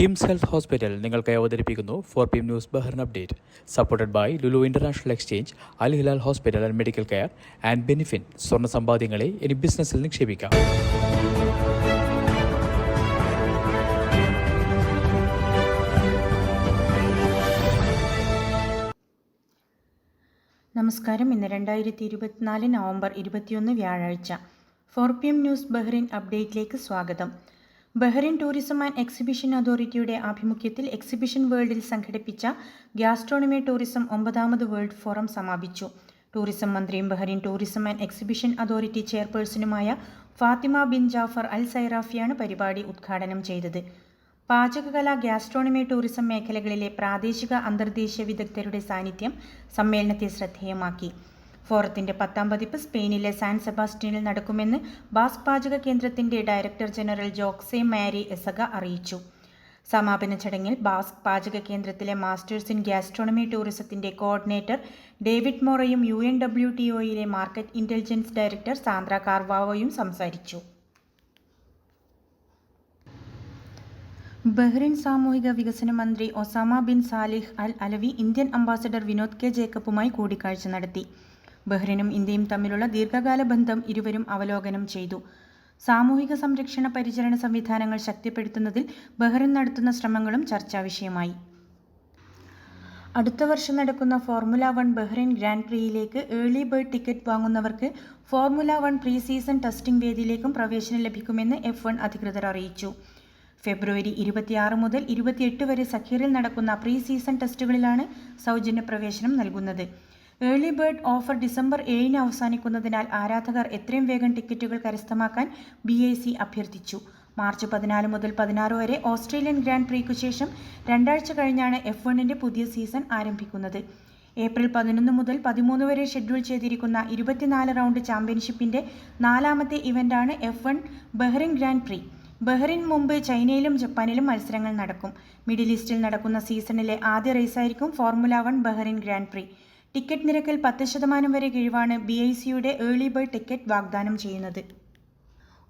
KIMS health hospital നിങ്ങൾക്ക് അവതരിപ്പിക്കുന്നു four P news Bahrain update supported by Lulu international exchange Al Hilal hospital and medical care and ബെനിഫിൻ സ്വർണ സമ്പാദ്യങ്ങളെ ഇനി ബിസിനസ്സിൽ നിക്ഷേപിക്കാം. നമസ്കാരം. ഇന്ന് രണ്ടായിരത്തി ഇരുപത്തിനാല് നവംബർ ഇരുപത്തിയൊന്ന് വ്യാഴാഴ്ച. Four P M news Bahrain അപ്ഡേറ്റിലേക്ക് സ്വാഗതം. ബഹ്റിൻ ടൂറിസം ആൻഡ് എക്സിബിഷൻ അതോറിറ്റിയുടെ ആഭിമുഖ്യത്തിൽ എക്സിബിഷൻ വേൾഡിൽ സംഘടിപ്പിച്ച ഗ്യാസ്ട്രോണമി ടൂറിസം ഒമ്പതാമത് വേൾഡ് ഫോറം സമാപിച്ചു. ടൂറിസം മന്ത്രിയും Bahrain tourism and exhibition authority ചെയർപേഴ്സണുമായ Fatima bin Jafar Al സൈറാഫിയാണ് പരിപാടി ഉദ്ഘാടനം ചെയ്തത്. പാചകകല ഗ്യാസ്ട്രോണമി ടൂറിസം മേഖലകളിലെ പ്രാദേശിക അന്തർദേശീയ വിദഗ്ധരുടെ സാന്നിധ്യം സമ്മേളനത്തെ ശ്രദ്ധേയമാക്കി. ഫോറത്തിന്റെ പത്താം പതിപ്പ് സ്പെയിനിലെ സാൻ സെബാസ്റ്റ്യനിൽ നടക്കുമെന്ന് ബാസ്ക് പാചക കേന്ദ്രത്തിന്റെ ഡയറക്ടർ ജനറൽ ജോക്സെ മാരി എസഗ അറിയിച്ചു. സമാപന ചടങ്ങിൽ ബാസ്ക് പാചക കേന്ദ്രത്തിലെ മാസ്റ്റേഴ്സ് ഇൻ ഗ്യാസ്ട്രോണമി ടൂറിസത്തിന്റെ കോർഡിനേറ്റർ ഡേവിഡ് മോറയും യു എൻ ഡബ്ല്യു ടി ഒയിലെ മാർക്കറ്റ് ഇന്റലിജൻസ് ഡയറക്ടർ സാന്ദ്ര കാർവാവോയും സംസാരിച്ചു. ബഹ്റിൻ സാമൂഹിക വികസന മന്ത്രി Osama bin Salih Al Alawi Indian ambassador Vinod K ജേക്കബുമായി കൂടിക്കാഴ്ച നടത്തി. ബഹ്റിനും ഇന്ത്യയും തമ്മിലുള്ള ദീർഘകാല ബന്ധം ഇരുവരും അവലോകനം ചെയ്തു. സാമൂഹിക സംരക്ഷണ പരിചരണ സംവിധാനങ്ങൾ ശക്തിപ്പെടുത്തുന്നതിൽ ബഹ്റിൻ നടത്തുന്ന ശ്രമങ്ങളും ചർച്ചാ വിഷയമായി. അടുത്ത വർഷം നടക്കുന്ന ഫോർമുല വൺ ബഹ്റിൻ ഗ്രാൻഡ് പ്രീയിലേക്ക് early bird ticket വാങ്ങുന്നവർക്ക് formula one pre season testing വേദിയിലേക്കും പ്രവേശനം ലഭിക്കുമെന്ന് എഫ് വൺ അധികൃതർ അറിയിച്ചു. ഫെബ്രുവരി ഇരുപത്തിയാറ് മുതൽ ഇരുപത്തിയെട്ട് വരെ സഖീറിൽ നടക്കുന്ന പ്രീ സീസൺ ടെസ്റ്റുകളിലാണ് സൗജന്യ പ്രവേശനം നൽകുന്നത്. ഏർലി ബേർഡ് ഓഫർ ഡിസംബർ ഏഴിന് അവസാനിക്കുന്നതിനാൽ ആരാധകർ എത്രയും വേഗം ടിക്കറ്റുകൾ കരസ്ഥമാക്കാൻ ബി ഐ സി അഭ്യർത്ഥിച്ചു. മാർച്ച് പതിനാല് മുതൽ പതിനാറ് വരെ ഓസ്ട്രേലിയൻ ഗ്രാൻഡ് പ്രീക്ക് ശേഷം രണ്ടാഴ്ച കഴിഞ്ഞാണ് എഫ് വണ്ണിന്റെ പുതിയ സീസൺ ആരംഭിക്കുന്നത്. ഏപ്രിൽ പതിനൊന്ന് മുതൽ പതിമൂന്ന് വരെ ഷെഡ്യൂൾ ചെയ്തിരിക്കുന്ന ഇരുപത്തിനാല് റൗണ്ട് ചാമ്പ്യൻഷിപ്പിന്റെ നാലാമത്തെ ഇവന്റാണ് F one Bahrain grand prix. Bahrain മുമ്പ് ചൈനയിലും ജപ്പാനിലും മത്സരങ്ങൾ നടക്കും. മിഡിൽ ഈസ്റ്റിൽ നടക്കുന്ന സീസണിലെ ആദ്യ റേസായിരിക്കും formula one Bahrain grand prix. Ticket നിരക്കിൽ പത്ത് ശതമാനം വരെ കിഴിവാണ് ബി ഐ സിയുടെ ഏർലി ബേർഡ് ടിക്കറ്റ് വാഗ്ദാനം ചെയ്യുന്നത്.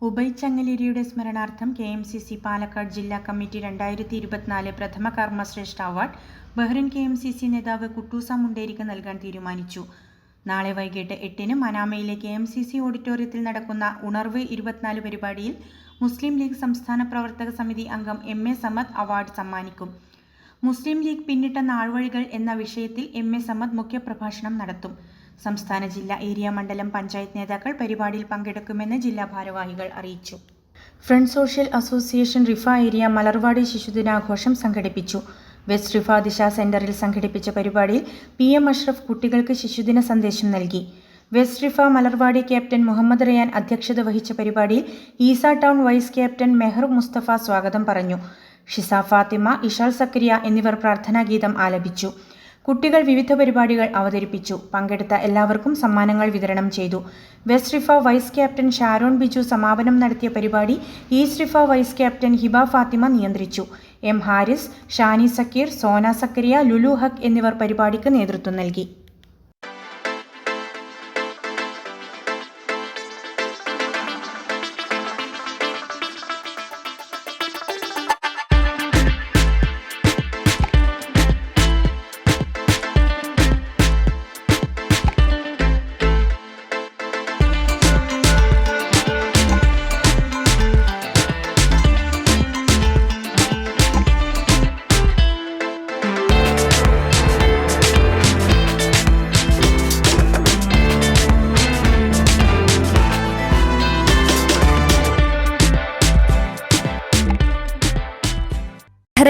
ഉബൈ ചങ്ങലേരിയുടെ സ്മരണാർത്ഥം K M C C Palakkad ജില്ലാ കമ്മിറ്റി രണ്ടായിരത്തി ഇരുപത്തിനാല് പ്രഥമ കർമ്മശ്രേഷ്ഠ award Bahrain K M C C നേതാവ് കുട്ടൂസ മുണ്ടേരിക്ക് നൽകാൻ തീരുമാനിച്ചു. നാളെ വൈകിട്ട് എട്ടിന് മനാമയിലെ കെ എം സി സി ഓഡിറ്റോറിയത്തിൽ നടക്കുന്ന ഉണർവ് ഇരുപത്തിനാല് പരിപാടിയിൽ മുസ്ലിം ലീഗ് സംസ്ഥാന പ്രവർത്തക സമിതി അംഗം എം എ സമദ് അവാർഡ് സമ്മാനിക്കും. മുസ്ലിം ലീഗ് പിന്നിട്ട നാൾവഴികൾ എന്ന വിഷയത്തിൽ എം എ സമദ് മുഖ്യപ്രഭാഷണം നടത്തും. സംസ്ഥാന ജില്ലാ ഏരിയ മണ്ഡലം പഞ്ചായത്ത് നേതാക്കൾ പരിപാടിയിൽ പങ്കെടുക്കുമെന്ന് ജില്ലാ ഭാരവാഹികൾ അറിയിച്ചു. Friend social association Riffa area Malarvadi ശിശുദിനാഘോഷം സംഘടിപ്പിച്ചു. വെസ്റ്റ് റിഫ ദിശ സെന്ററിൽ സംഘടിപ്പിച്ച പരിപാടിയിൽ പി എം അഷ്റഫ് കുട്ടികൾക്ക് ശിശുദിന സന്ദേശം നൽകി. West Riffa Malarvadi captain Muhammad Rayan അധ്യക്ഷത വഹിച്ച പരിപാടിയിൽ Isa town vice captain Mehar Musthafa സ്വാഗതം പറഞ്ഞു. ഷിസ ഫാത്തിമ ഇഷാൽ സക്രിയ എന്നിവർ പ്രാർത്ഥനാഗീതം ആലപിച്ചു. കുട്ടികൾ വിവിധ പരിപാടികൾ അവതരിപ്പിച്ചു. പങ്കെടുത്ത എല്ലാവർക്കും സമ്മാനങ്ങൾ വിതരണം ചെയ്തു. West Riffa vice captain Sharon Biju സമാപനം നടത്തിയ പരിപാടി east Riffa vice captain Hiba Fathima നിയന്ത്രിച്ചു. എം ഹാരിസ് ഷാനി സക്കീർ സോന സക്കരിയ ലുലു ഹക്ക് എന്നിവർ പരിപാടിക്ക് നേതൃത്വം നൽകി.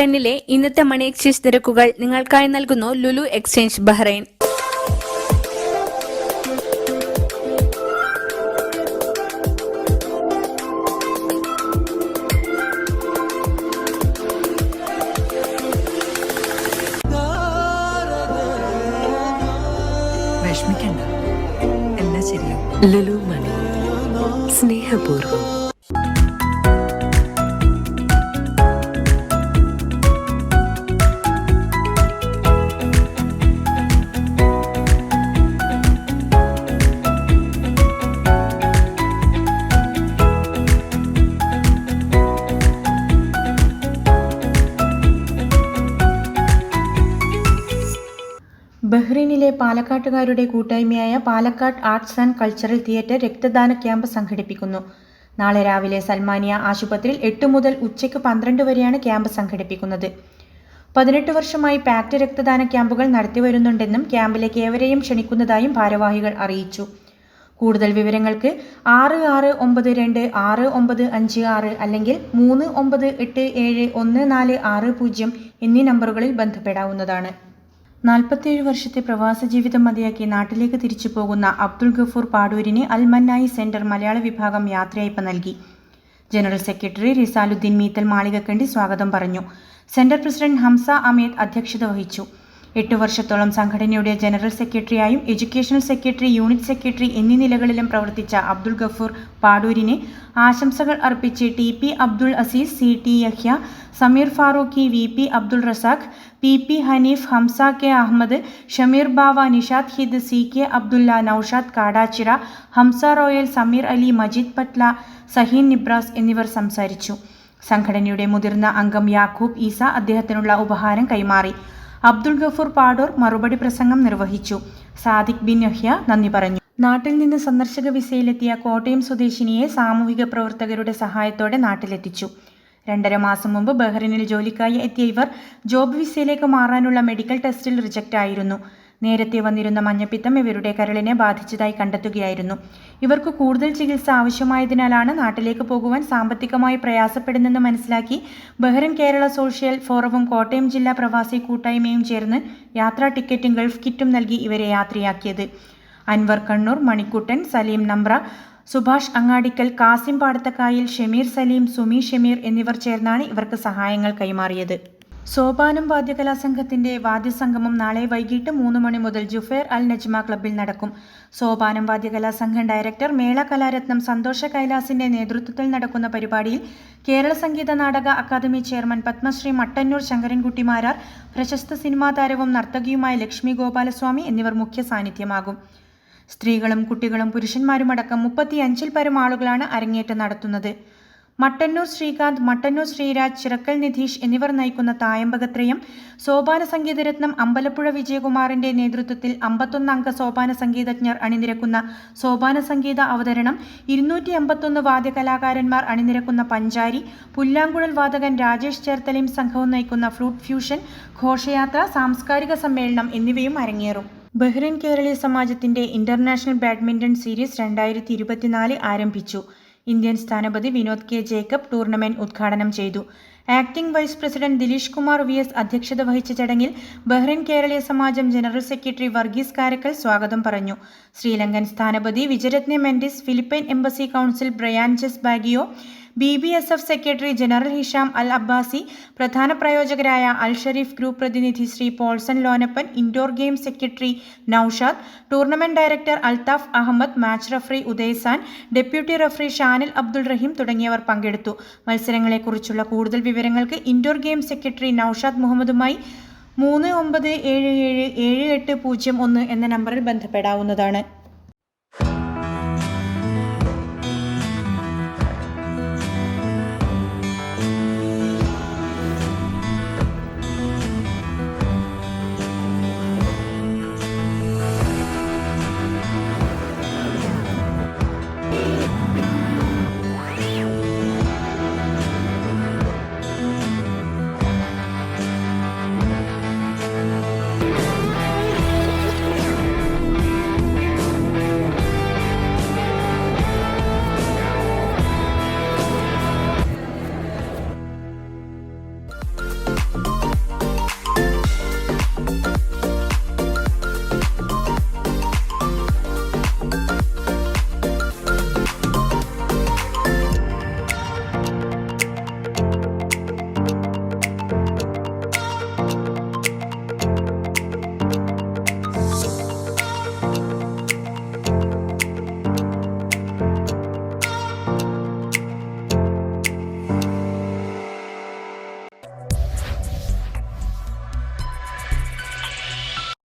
ബഹ്റൈനിലെ ഇന്നത്തെ മണി എക്സ്ചേഞ്ച് നിരക്കുകൾ നിങ്ങൾക്കായി നൽകുന്നു Lulu exchange Bahrain. Lulu money. സ്നേഹപൂർവം. പാലക്കാട്ടുകാരുടെ കൂട്ടായ്മയായ Palakkad arts and cultural theatre രക്തദാന ക്യാമ്പ് സംഘടിപ്പിക്കുന്നു. നാളെ രാവിലെ സൽമാനിയ ആശുപത്രിയിൽ എട്ട് മുതൽ ഉച്ചയ്ക്ക് പന്ത്രണ്ട് വരെയാണ് ക്യാമ്പ് സംഘടിപ്പിക്കുന്നത്. പതിനെട്ട് വർഷമായി പാക്റ്റ് രക്തദാന ക്യാമ്പുകൾ നടത്തിവരുന്നുണ്ടെന്നും ക്യാമ്പിലേക്ക് ഏവരെയും ക്ഷണിക്കുന്നതായും ഭാരവാഹികൾ അറിയിച്ചു. കൂടുതൽ വിവരങ്ങൾക്ക് ആറ് ആറ് ഒമ്പത് രണ്ട് ആറ് ഒമ്പത് അഞ്ച് ആറ് അല്ലെങ്കിൽ മൂന്ന് ഒമ്പത് എട്ട് ഏഴ് ഒന്ന് നാല് ആറ് പൂജ്യം എന്നീ നമ്പറുകളിൽ ബന്ധപ്പെടാവുന്നതാണ്. നാൽപ്പത്തിയേഴ് വർഷത്തെ പ്രവാസ ജീവിതം മതിയാക്കി നാട്ടിലേക്ക് തിരിച്ചു പോകുന്ന അബ്ദുൾ ഗഫൂർ പാടൂരിന് അൽമന്നായി സെന്റർ മലയാള വിഭാഗം യാത്രയയപ്പ് നൽകി. ജനറൽ സെക്രട്ടറി റിസാലുദ്ദീൻ മീത്തൽ മാളികക്കണ്ടി സ്വാഗതം പറഞ്ഞു. സെന്റർ പ്രസിഡന്റ് ഹംസ അമീദ് അധ്യക്ഷത വഹിച്ചു. എട്ട് വർഷത്തോളം സംഘടനയുടെ ജനറൽ സെക്രട്ടറിയായും എഡ്യൂക്കേഷണൽ സെക്രട്ടറി യൂണിറ്റ് സെക്രട്ടറി എന്നീ നിലകളിലും പ്രവർത്തിച്ച അബ്ദുൾ ഗഫൂർ പാടൂരിനെ ആശംസകൾ അർപ്പിച്ച് T P Abdul Azeez C T Yahya Sameer Farooqui V P Abdul Razak P P Hanif Hamza K Ahamed Shameer Bava Nishad ഹിദ് C K Abdulla Noushad Kadachira Hamza royal Sameer Ali Majeed Patla Saheen Nibras എന്നിവർ സംസാരിച്ചു. സംഘടനയുടെ മുതിർന്ന അംഗം യാക്കൂബ് ഈസ അദ്ദേഹത്തിനുള്ള ഉപഹാരം കൈമാറി. അബ്ദുൾ ഗഫൂർ പാടൂർ മറുപടി പ്രസംഗം നിർവഹിച്ചു. സാദിഖ് ബിൻ യഹ്യ നന്ദി പറഞ്ഞു. നാട്ടിൽ നിന്ന് സന്ദർശക വിസയിലെത്തിയ കോട്ടയം സ്വദേശിനിയെ സാമൂഹിക പ്രവർത്തകരുടെ സഹായത്തോടെ നാട്ടിലെത്തിച്ചു. രണ്ടര മാസം മുമ്പ് ബഹ്റിനിൽ ജോലിക്കായി എത്തിയ ഇവർ ജോബ് വിസയിലേക്ക് മാറാനുള്ള മെഡിക്കൽ ടെസ്റ്റിൽ റിജക്റ്റ് ആയിരുന്നു നേരത്തെ വന്നിരുന്ന മഞ്ഞപ്പിത്തം ഇവരുടെ കരളിനെ ബാധിച്ചതായി കണ്ടെത്തുകയായിരുന്നു. ഇവർക്ക് കൂടുതൽ ചികിത്സ ആവശ്യമായതിനാലാണ് നാട്ടിലേക്ക് പോകുവാൻ സാമ്പത്തികമായി പ്രയാസപ്പെടുന്നെന്ന് മനസ്സിലാക്കി ബഹ്റിൻ കേരള സോഷ്യൽ ഫോറവും കോട്ടയം ജില്ലാ പ്രവാസി കൂട്ടായ്മയും ചേർന്ന് യാത്രാ ടിക്കറ്റും ഗൾഫ് കിറ്റും നൽകി ഇവരെ യാത്രയാക്കിയത്. അൻവർ കണ്ണൂർ മണിക്കുട്ടൻ സലീം നമ്പ്ര സുഭാഷ് അങ്ങാടിക്കൽ കാസിം പാടത്തക്കായിൽ ഷമീർ സലീം സുമി ഷമീർ എന്നിവർ ചേർന്നാണ് ഇവർക്ക് സഹായങ്ങൾ കൈമാറിയത്. സോപാനം വാദ്യകലാ സംഘത്തിന്റെ വാദ്യസംഗമം നാളെ വൈകിട്ട് മൂന്ന് മണി മുതൽ ജുഫേർ അൽ നജ്മ ക്ലബ്ബിൽ നടക്കും. സോപാനം വാദ്യകലാ സംഘം ഡയറക്ടർ മേള കലാരത്നം സന്തോഷ കൈലാസിന്റെ നേതൃത്വത്തിൽ നടക്കുന്ന പരിപാടിയിൽ കേരള സംഗീത നാടക അക്കാദമി ചെയർമാൻ പത്മശ്രീ മട്ടന്നൂർ ശങ്കരൻകുട്ടി മാരാർ പ്രശസ്ത സിനിമാ താരവും നർത്തകിയുമായ ലക്ഷ്മി ഗോപാലസ്വാമി എന്നിവർ മുഖ്യ സാന്നിധ്യമാകും. സ്ത്രീകളും കുട്ടികളും പുരുഷന്മാരുമടക്കം മുപ്പത്തിയഞ്ചിൽ പരം ആളുകളാണ് അരങ്ങേറ്റം നടത്തുന്നത്. മട്ടന്നൂർ ശ്രീകാന്ത് മട്ടന്നൂർ ശ്രീരാജ് ചിറക്കൽ നിധീഷ് എന്നിവർ നയിക്കുന്ന തായമ്പകത്രയം സോപാന സംഗീതരത്നം അമ്പലപ്പുഴ വിജയകുമാറിന്റെ നേതൃത്വത്തിൽ അമ്പത്തൊന്ന് അംഗ സോപാന സംഗീതജ്ഞർ അണിനിരക്കുന്ന സോപാന സംഗീത അവതരണം ഇരുന്നൂറ്റി അമ്പത്തൊന്ന് വാദ്യകലാകാരന്മാർ അണിനിരക്കുന്ന പഞ്ചാരി പുല്ലാങ്കുഴൽ വാദകൻ രാജേഷ് ചേർത്തലയും സംഘവും നയിക്കുന്ന ഫ്ലൂട്ട് ഫ്യൂഷൻ ഘോഷയാത്ര സാംസ്കാരിക സമ്മേളനം എന്നിവയും അരങ്ങേറും. ബഹ്റിൻ കേരളീയ സമാജത്തിന്റെ ഇന്റർനാഷണൽ ബാഡ്മിന്റൺ സീരീസ് രണ്ടായിരത്തി ഇരുപത്തിനാല് ആരംഭിച്ചു. ഇന്ത്യൻ സ്ഥാനപതി വിനോദ് കെ. ജേക്കബ് ടൂർണമെന്റ് ഉദ്ഘാടനം ചെയ്തു. Acting vice president Dileesh Kumar V. S. അധ്യക്ഷത വഹിച്ച ചടങ്ങിൽ Bahrain Keraleeya Samajam general secretary Varghese Karakkal സ്വാഗതം പറഞ്ഞു. ശ്രീലങ്കൻ സ്ഥാനപതി Wijayaratna Mendis Philippine embassy council Brian Jess Baguio B B S F secretary general Hisham Al Abbasi പ്രധാന പ്രയോജകരായ Al Sharif group പ്രതിനിധി Shri Paulson Lonappan indoor game secretary Noushad tournament director Althaf Ahamed match referee Udaysan deputy referee Shanil Abdul Raheem തുടങ്ങിയവർ പങ്കെടുത്തു. മത്സരങ്ങളെക്കുറിച്ചുള്ള കൂടുതൽ വിവരങ്ങൾക്ക് indoor game secretary Noushad മുഹമ്മദുമായി മൂന്ന് ഒമ്പത് ഏഴ് ഏഴ് ഏഴ് എട്ട് പൂജ്യം ഒന്ന് എന്ന നമ്പറിൽ ബന്ധപ്പെടാവുന്നതാണ്.